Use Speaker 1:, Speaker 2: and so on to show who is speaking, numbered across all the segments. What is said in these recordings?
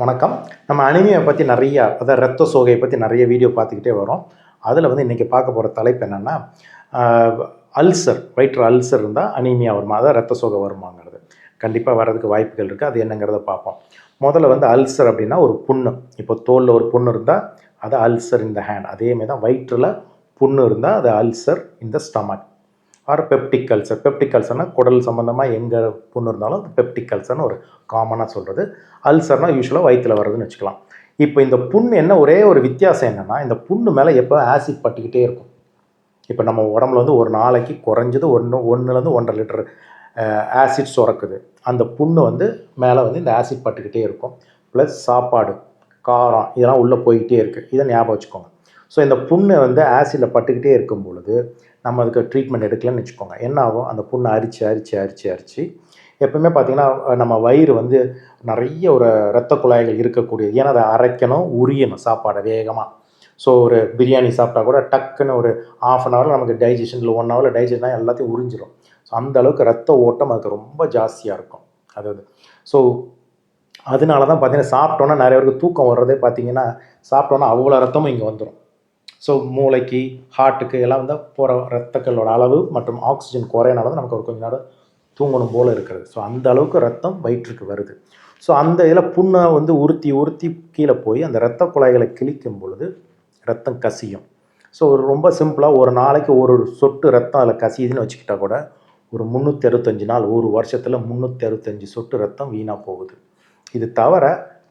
Speaker 1: வணக்கம். நம்ம அனிமியை பற்றி நிறையா அதாவது ரத்த சோகையை பற்றி நிறைய வீடியோ பார்த்துக்கிட்டே வரோம். அதில் வந்து இன்றைக்கி பார்க்க போகிற தலைப்பு என்னென்னா அல்சர் வயிற்று அல்சர் இருந்தால் அனீமியா வருமா? அதாவது ரத்த சோகை வருமாங்கிறது. கண்டிப்பாக வர்றதுக்கு வாய்ப்புகள் இருக்குது அது என்னங்கிறத பார்ப்போம். முதல்ல வந்து அல்சர் அப்படின்னா ஒரு புண்ணு. இப்போ தோலில் ஒரு புண்ணு இருந்தால் அது அல்சர் இந்த ஹேண்ட். அதேமாதிரி தான் வயிற்றில் புண்ணு இருந்தால் அது அல்சர் இந்த stomach. Or peptic ulcer peptic குடல் சம்மந்தமாக எங்கே புண்ணு இருந்தாலும் அது பெப்டிக் ஒரு காமனாக சொல்கிறது அல்சர்னால் யூஸ்வலாக வயிற்றில் வர்றதுன்னு வச்சுக்கலாம். இப்போ இந்த புண்ணு என்ன ஒரே ஒரு வித்தியாசம் என்னென்னா இந்த புண்ணு மேலே எப்போ ஆசிட் பட்டுக்கிட்டே இருக்கும். இப்போ நம்ம உடம்புல வந்து ஒரு நாளைக்கு குறைஞ்சது ஒன்று ஒன்றுலேருந்து ஒன்றரை லிட்டர் ஆசிட் சுரக்குது. அந்த புண்ணு வந்து மேலே வந்து இந்த ஆசிட் பட்டுக்கிட்டே இருக்கும். ப்ளஸ் சாப்பாடு காரம் இதெல்லாம் உள்ளே போய்கிட்டே இருக்குது இதை ஞாபகம் வச்சுக்கோங்க. ஸோ இந்த புண்ணு வந்து ஆசிடில் பட்டுக்கிட்டே இருக்கும் பொழுது நம்ம அதுக்கு ட்ரீட்மெண்ட் எடுக்கலன்னு வச்சுக்கோங்க. என்ன ஆகும்? அந்த புண்ணை அரிச்சு அரிச்சு அரிச்சு அரிச்சு. எப்பவுமே பார்த்திங்கன்னா நம்ம வயிறு வந்து நிறைய ஒரு இரத்த குழாய்கள் இருக்கக்கூடியது. ஏன்னா அதை அரைக்கணும் உரியணும் சாப்பாடை வேகமாக ஸோ ஒரு பிரியாணி சாப்பிட்டா கூட டக்குன்னு ஒரு ஆஃப் அன் ஹவரில் நமக்கு டைஜஷன் இல்லை. ஒன் ஹவரில் டைஜஷன் எல்லாத்தையும் உறிஞ்சிடும் ஸோ அந்த அளவுக்கு ரத்த ஓட்டம் அதுக்கு ரொம்ப ஜாஸ்தியாக இருக்கும். அதாவது ஸோ அதனால தான் பார்த்தீங்கன்னா சாப்பிட்டோன்னா நிறைய பேருக்கு தூக்கம் வர்றதே பார்த்தீங்கன்னா சாப்பிட்டோன்னா அவ்வளோ ரத்தமும் இங்கே வந்துடும் ஸோ மூளைக்கு ஹார்ட்டுக்கு எல்லாம் வந்து போகிற ரத்தங்களோட அளவு மற்றும் ஆக்சிஜன் குறையனால தான் நமக்கு ஒரு கொஞ்ச நேரம் தூங்கணும் போல் இருக்கிறது. ஸோ அந்த அளவுக்கு ரத்தம் வயிற்றுக்கு வருது. ஸோ அந்த இதில் புண்ணை வந்து உறுத்தி உறுத்தி கீழே போய் அந்த இரத்த குழாய்களை கிழிக்கும் பொழுது ரத்தம் கசியும். ஸோ ஒரு ரொம்ப சிம்பிளாக ஒரு நாளைக்கு ஒரு சொட்டு ரத்தம் அதில் கசியுதுன்னு வச்சுக்கிட்டா கூட ஒரு முந்நூற்றி அறுபத்தஞ்சு நாள் ஒரு வருஷத்தில் முந்நூற்றி அறுபத்தஞ்சு சொட்டு ரத்தம் வீணாக போகுது. இது தவிர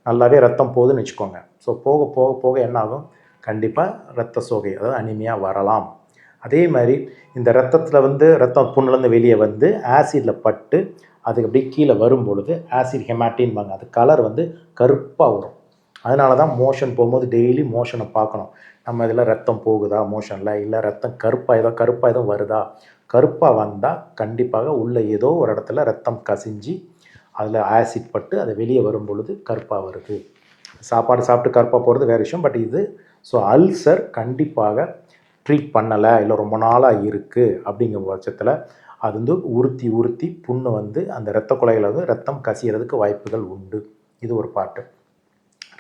Speaker 1: நல்லாவே ரத்தம் போகுதுன்னு வச்சுக்கோங்க. ஸோ போக போக போக என்ன ஆகும்? கண்டிப்பாக ரத்த சோகை அதாவது அனிமையாக வரலாம். அதே மாதிரி இந்த ரத்தத்தில் வந்து ரத்தம் புண்ணுலேருந்து வெளியே வந்து ஆசிடில் பட்டு அதுக்கு அப்படியே கீழே வரும் பொழுது ஆசிட் ஹெமாட்டின்பாங்க அது கலர் வந்து கருப்பாக வரும். அதனால தான் மோஷன் போகும்போது டெய்லி மோஷனை பார்க்கணும். நம்ம இதில் ரத்தம் போகுதா மோஷனில் இல்லை ரத்தம் கருப்பாக ஏதோ கருப்பாக ஏதோ வருதா? கருப்பாக வந்தால் கண்டிப்பாக உள்ள ஏதோ ஒரு இடத்துல ரத்தம் கசிஞ்சு அதில் ஆசிட் பட்டு அது வெளியே வரும் பொழுது கருப்பாக வருது. சாப்பாடு சாப்பிட்டு கருப்பாக போகிறது வேறு விஷயம் பட் இது ஸோ அல்சர் கண்டிப்பாக ட்ரீட் பண்ணலை இல்லை ரொம்ப நாளாக இருக்குது அப்படிங்கிற பட்சத்தில் அது வந்து உறுத்தி உறுத்தி புண்ணு வந்து அந்த இரத்த குலையில் வந்து ரத்தம் கசியறதுக்கு வாய்ப்புகள் உண்டு. இது ஒரு பாட்டு.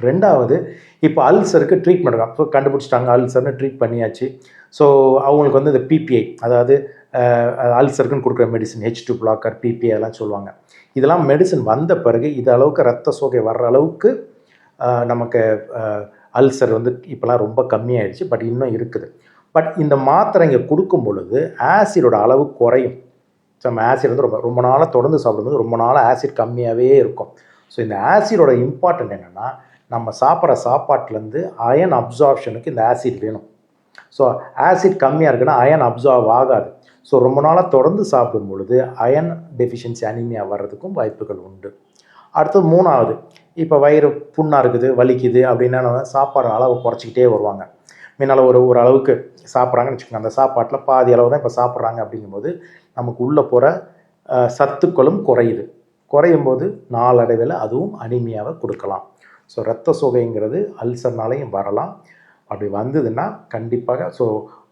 Speaker 1: ரெண்டாவது இப்போ அல்சருக்கு ட்ரீட்மெண்ட் அப்போ கண்டுபிடிச்சிட்டாங்க அல்சர்னு ட்ரீட் பண்ணியாச்சு. ஸோ அவங்களுக்கு வந்து இந்த பிபிஐ அதாவது அல்சருக்குன்னு கொடுக்குற medicine H two blocker PPI எல்லாம் சொல்லுவாங்க. இதெல்லாம் மெடிசன் வந்த பிறகு இது அளவுக்கு ரத்த சோகை வர்ற அளவுக்கு நமக்கு அல்சர் வந்து இப்போலாம் ரொம்ப கம்மியாயிடுச்சு பட் இன்னும் இருக்குது. பட் இந்த மாத்திரை இங்கே கொடுக்கும் பொழுது ஆசிடோட அளவு குறையும். நம்ம ஆசிட் வந்து ரொம்ப ரொம்ப நாளாக தொடர்ந்து சாப்பிடும்போது ரொம்ப நாளாக ஆசிட் கம்மியாகவே இருக்கும். ஸோ இந்த ஆசிடோட இம்பார்ட்டன்ட் என்னென்னா நம்ம சாப்பிட்ற சாப்பாட்டிலேருந்து அயன் அப்சார்ப்ஷனுக்கு இந்த ஆசிட் வேணும். ஸோ ஆசிட் கம்மியாக இருக்குன்னா அயன் அப்சார்வ் ஆகாது. ஸோ ரொம்ப நாளாக தொடர்ந்து சாப்பிடும் பொழுது அயன் டெஃபிஷியன்சி அனிமியா வர்றதுக்கும் வாய்ப்புகள் உண்டு. அடுத்தது மூணாவது இப்போ வயிறு புண்ணாக இருக்குது வலிக்குது அப்படின்னா சாப்பாடு அளவு குறைச்சிக்கிட்டே வருவாங்க. முன்னால் ஒரு ஒரு அளவுக்கு சாப்பிட்றாங்கன்னு வச்சுக்கோங்க. அந்த சாப்பாட்டில் பாதி அளவு தான் இப்போ சாப்பிட்றாங்க அப்படிங்கும்போது நமக்கு உள்ளே போகிற சத்துக்களும் குறையுது. குறையும் போது நாளடைவில் அதுவும் அனிமையாக கொடுக்கலாம். ஸோ ரத்த சோகைங்கிறது அல்சர்னாலையும் வரலாம். அப்படி வந்ததுன்னா கண்டிப்பாக ஸோ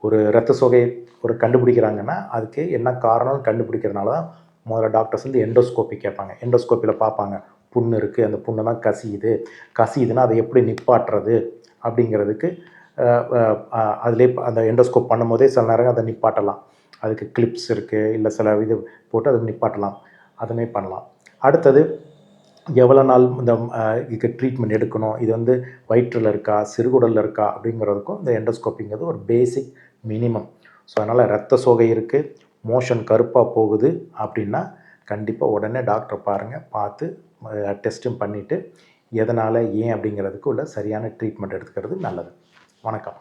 Speaker 1: ஒரு ரத்த சோகை ஒரு கண்டுபிடிக்கிறாங்கன்னா அதுக்கு என்ன காரணம்னு கண்டுபிடிக்கிறதுனால தான் முதல்ல டாக்டர்ஸ் வந்து எண்டோஸ்கோப்பி கேட்பாங்க. எண்டோஸ்கோப்பியில் பார்ப்பாங்க. புண்ணு இருக்குது அந்த புண்ணு தான் கசியுது. கசியுதுன்னா அதை எப்படி நிப்பாட்டுறது அப்படிங்கிறதுக்கு அதிலே அந்த எண்டோஸ்கோப் பண்ணும்போதே சில நேரம் அதை நிப்பாட்டலாம். அதுக்கு கிளிப்ஸ் இருக்குது இல்லை சில இது போட்டு அதை நிப்பாட்டலாம். அதுமே பண்ணலாம். அடுத்தது எவ்வளோ நாள் இந்த இதுக்கு ட்ரீட்மெண்ட் எடுக்கணும்? இது வந்து வயிற்றில் இருக்கா சிறுகுடலில் இருக்கா அப்படிங்கிறதுக்கும் இந்த எண்டோஸ்கோப்பிங்கிறது ஒரு பேசிக் மினிமம் ஸோ அதனால் ரத்த சோகை இருக்குது மோஷன் கருப்பாக போகுது அப்படின்னா கண்டிப்பாக உடனே டாக்டரை பாருங்கள் பார்த்து டெஸ்ட்டும் பண்ணிவிட்டு எதனால் ஏன் அப்படிங்கிறதுக்கு உள்ள சரியான ட்ரீட்மெண்ட் எடுத்துக்கிறது நல்லது. வணக்கம்.